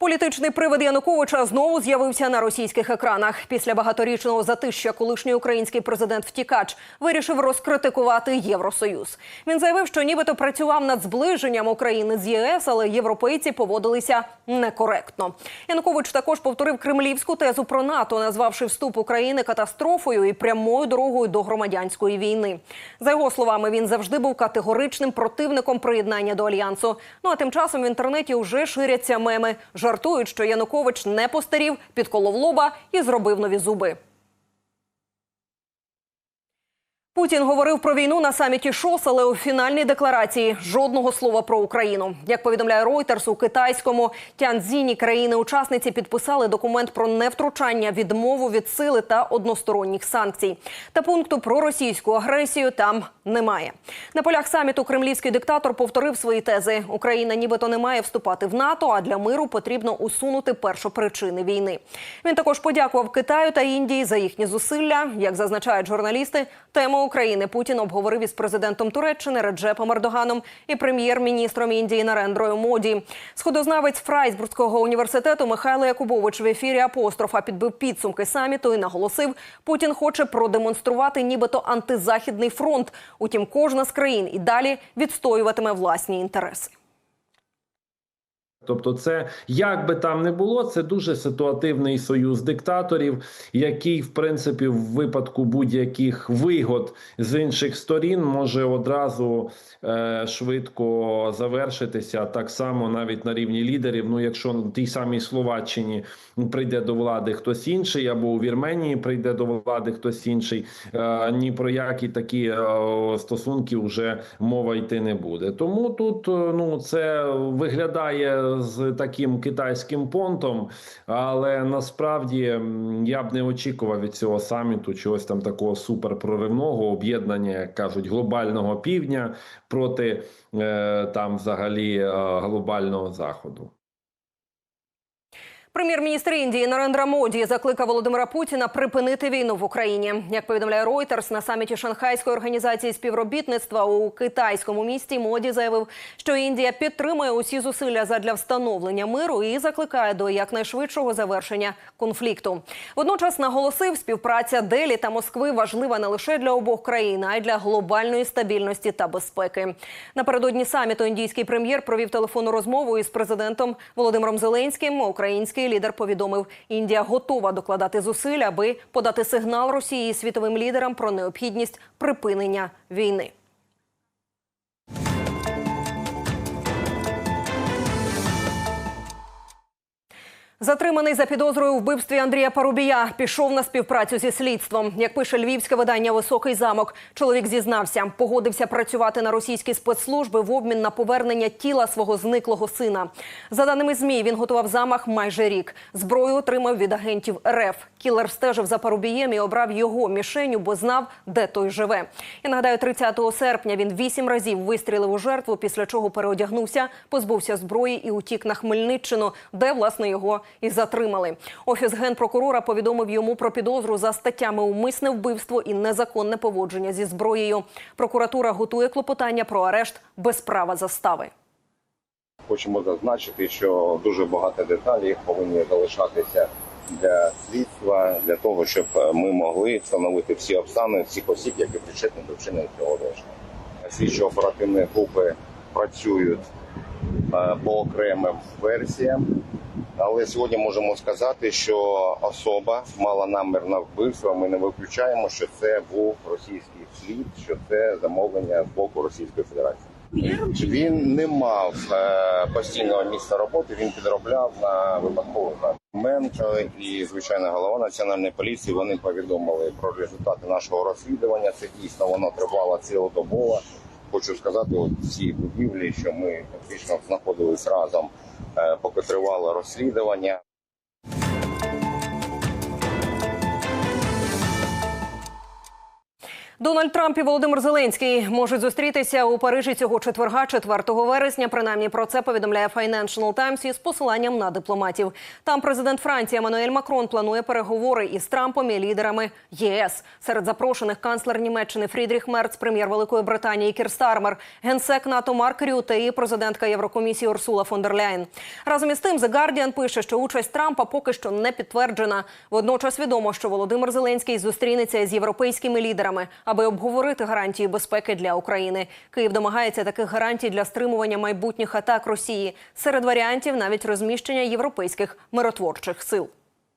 Політичний привид Януковича знову з'явився на російських екранах. Після багаторічного затища колишній український президент втікач вирішив розкритикувати Євросоюз. Він заявив, що нібито працював над зближенням України з ЄС, але європейці поводилися некоректно. Янукович також повторив кремлівську тезу про НАТО, назвавши вступ України катастрофою і прямою дорогою до громадянської війни. За його словами, він завжди був категоричним противником приєднання до альянсу. Ну а тим часом в інтернеті вже ширяться меми. Жартують, що Янукович не постарів, підколов лоба і зробив нові зуби. Путін говорив про війну на саміті ШОС, але у фінальній декларації жодного слова про Україну. Як повідомляє Reuters, у китайському Тяньцзіні країни-учасниці підписали документ про невтручання, відмову від сили та односторонніх санкцій. Та пункту про російську агресію там немає. На полях саміту кремлівський диктатор повторив свої тези: Україна нібито не має вступати в НАТО, а для миру потрібно усунути першопричини війни. Він також подякував Китаю та Індії за їхні зусилля. Як зазначають журналісти, тему України Путін обговорив із президентом Туреччини Реджепом Ердоганом і прем'єр-міністром Індії Нарендрою Моді. Сходознавець Фрайсбурзького університету Михайло Якубович в ефірі апострофа підбив підсумки саміту і наголосив, Путін хоче продемонструвати нібито антизахідний фронт. Утім, кожна з країн і далі відстоюватиме власні інтереси. Тобто, це як би там не було, це дуже ситуативний союз диктаторів, який, в принципі, в випадку будь-яких вигод з інших сторін може одразу е, швидко завершитися. Так само навіть на рівні лідерів. Ну, якщо в тій самій Словаччині прийде до влади хтось інший, або у Вірменії прийде до влади хтось інший, е, ні про які такі е, стосунки вже мова йти не буде. Тому тут е, ну це виглядає з таким китайським понтом, але насправді я б не очікував від цього саміту чогось там такого суперпроривного об'єднання, як кажуть, глобального півдня проти е, там взагалі е, глобального заходу. Прем'єр-міністр Індії Нарендра Моді закликав Володимира Путіна припинити війну в Україні. Як повідомляє Reuters, на саміті Шанхайської організації співробітництва у китайському місті Моді заявив, що Індія підтримує усі зусилля задля встановлення миру і закликає до якнайшвидшого завершення конфлікту. Водночас наголосив, співпраця Делі та Москви важлива не лише для обох країн, а й для глобальної стабільності та безпеки. Напередодні саміту індійський прем'єр провів телефонну розмову із президентом Володимиром Зеленським. Український лідер повідомив, Індія готова докладати зусиль, аби подати сигнал Росії і світовим лідерам про необхідність припинення війни. Затриманий за підозрою у вбивстві Андрія Парубія пішов на співпрацю зі слідством. Як пише львівське видання Високий замок, чоловік зізнався, погодився працювати на російські спецслужби в обмін на повернення тіла свого зниклого сина. За даними змі, він готував замах майже рік. Зброю отримав від агентів РФ. Кілер стежив за Парубієм і обрав його мішеню, бо знав, де той живе. Я нагадаю, 30 серпня він вісім разів вистрілив у жертву, після чого переодягнувся, позбувся зброї і утік на Хмельниччину, де власне його і затримали. Офіс генпрокурора повідомив йому про підозру за статтями умисне вбивство і незаконне поводження зі зброєю. Прокуратура готує клопотання про арешт без права застави. Хочемо зазначити, що дуже багато деталей повинні залишатися для слідства, для того, щоб ми могли встановити всі обставини всіх осіб, які причетні до вчинення цього злочину. Слідчо-оперативні групи працюють е, по окремим версіям, але сьогодні можемо сказати, що особа мала намір на вбивство. Ми не виключаємо, що це був російський слід, що це замовлення з боку Російської Федерації. Він не мав е, постійного місця роботи. Він підробляв на випадкових момент. І звичайно, голова національної поліції. Вони повідомили про результати нашого розслідування. Це дійсно воно тривало цілодобово. Хочу сказати, от цій будівлі, що ми фактично знаходились разом, е, поки тривало розслідування. Дональд Трамп і Володимир Зеленський можуть зустрітися у Парижі цього четверга, 4 вересня. Принаймні про це повідомляє Financial Times із посиланням на дипломатів. Там президент Франції Еммануель Макрон планує переговори із Трампом і лідерами ЄС. Серед запрошених канцлер Німеччини Фрідріх Мерц, прем'єр Великої Британії Кір Стармер, генсек НАТО Марк Рюте і президентка Єврокомісії Урсула фон дер Ляєн. Разом із тим, The Guardian пише, що участь Трампа поки що не підтверджена. Водночас відомо, що Володимир Зеленський зустрінеться із європейськими лідерами, аби обговорити гарантії безпеки для України. Київ домагається таких гарантій для стримування майбутніх атак Росії. Серед варіантів навіть розміщення європейських миротворчих сил.